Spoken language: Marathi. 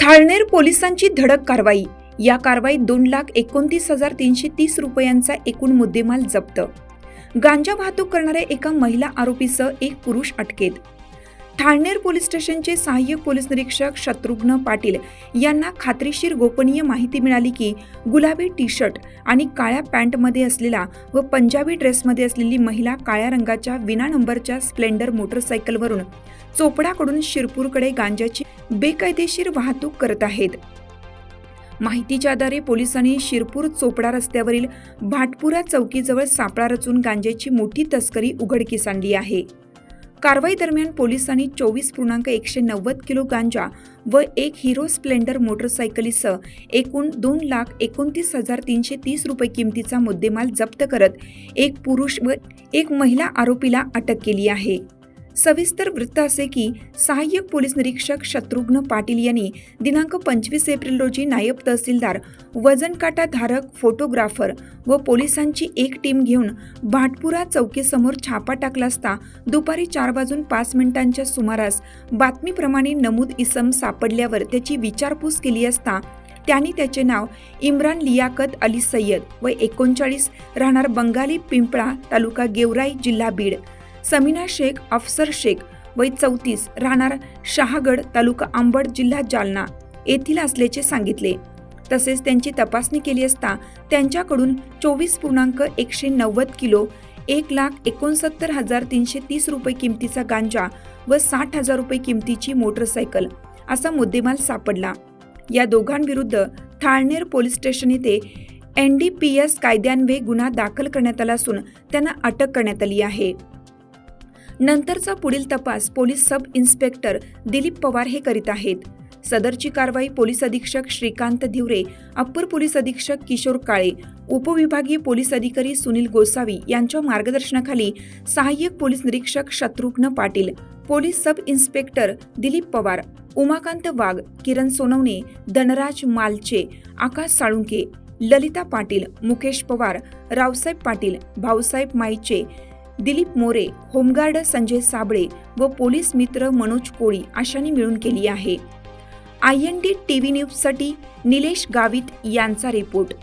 थाळनेर पोलिसांची धडक कारवाई. या कारवाईत दोन लाख एकोणतीस हजार तीनशे तीस रुपयांचा एकूण मुद्देमाल जप्त. गांजा वाहतूक करणाऱ्या एका महिला आरोपीसह एक पुरुष अटकेत. ठाणेर पोलीस स्टेशनचे सहाय्यक पोलीस निरीक्षक शत्रुघ्न पाटील यांना खात्रीशीर गोपनीय माहिती मिळाली की गुलाबी टी शर्ट आणि काळ्या पॅन्टमध्ये असलेला व पंजाबी ड्रेसमध्ये असलेली महिला काळ्या रंगाच्या विना नंबरच्या स्प्लेंडर मोटरसायकलवरून चोपडाकडून शिरपूरकडे गांजाची बेकायदेशीर वाहतूक करत आहेत. माहितीच्या आधारे पोलिसांनी शिरपूर चोपडा रस्त्यावरील भाटपुरा चौकीजवळ सापळा रचून गांजेची मोठी तस्करी उघडकीस आणली आहे. कारवाई दरम्यान पोलिसांनी चोवीस पूर्णांक एकशे नव्वद किलो गांजा व एक हिरो स्प्लेंडर मोटरसायकलीसह एकूण दोन लाख एकोणतीस हजार तीनशे तीस रुपये किमतीचा मुद्देमाल जप्त करत एक पुरुष व एक महिला आरोपीला अटक केली आहे. सविस्तर वृत्त असे की सहाय्यक पोलीस निरीक्षक शत्रुघ्न पाटील यांनी दिनांक पंचवीस एप्रिल रोजी नायब तहसीलदार वजनकाटा धारक फोटोग्राफर व पोलिसांची एक टीम घेऊन भाटपुरा चौकीसमोर छापा टाकला असता दुपारी चार वाजून पाच मिनिटांच्या सुमारास बातमीप्रमाणे नमूद इसम सापडल्यावर त्याची विचारपूस केली असता त्यांनी त्याचे नाव इम्रान लियाकत अली सय्यद व एकोणचाळीस राहणार बंगाली पिंपळा तालुका गेवराई जिल्हा बीड समीना शेख अफसर शेख वय चौतीस राहणार शहागड तालुका आंबड जिल्हा जालना येथील असल्याचे सांगितले. तसेच त्यांची तपासणी केली असता त्यांच्याकडून चोवीस पूर्णांक एकशे नव्वद किलो एक लाख एकोणसत्तर हजार तीनशे तीस रुपये किमतीचा गांजा व साठ हजार रुपये किमतीची मोटरसायकल असा मुद्देमाल सापडला. या दोघांविरुद्ध थाळनेर पोलीस स्टेशन येथे एन डी पी एस कायद्यान्वये गुन्हा दाखल करण्यात आला असून त्यांना अटक करण्यात आली आहे. नंतरचा पुढील तपास police sub inspector Dilip Pawar हे करीत आहेत. सदरची कारवाई पोलीस अधीक्षक श्रीकांत धिवरे अप्पर पोलीस अधीक्षक किशोर काळे उपविभागीय पोलीस अधिकारी सुनील गोसावी यांच्या मार्गदर्शनाखाली सहाय्यक पोलीस निरीक्षक Shatrughan Patil police sub inspector Dilip Pawar Umakant Wagh Kiran Sonawane Dhanraj Malche Akash Salunke Lalita Patil Mukesh Pawar Raosaheb Patil Bhausaheb Maiche Dilip More home guard Sanjay Sabale व पोलीस मित्र मनोज कोळी अशांनी मिळून केली आहे. I N D T V न्यूजसाठी निलेश गावित यांचा रिपोर्ट.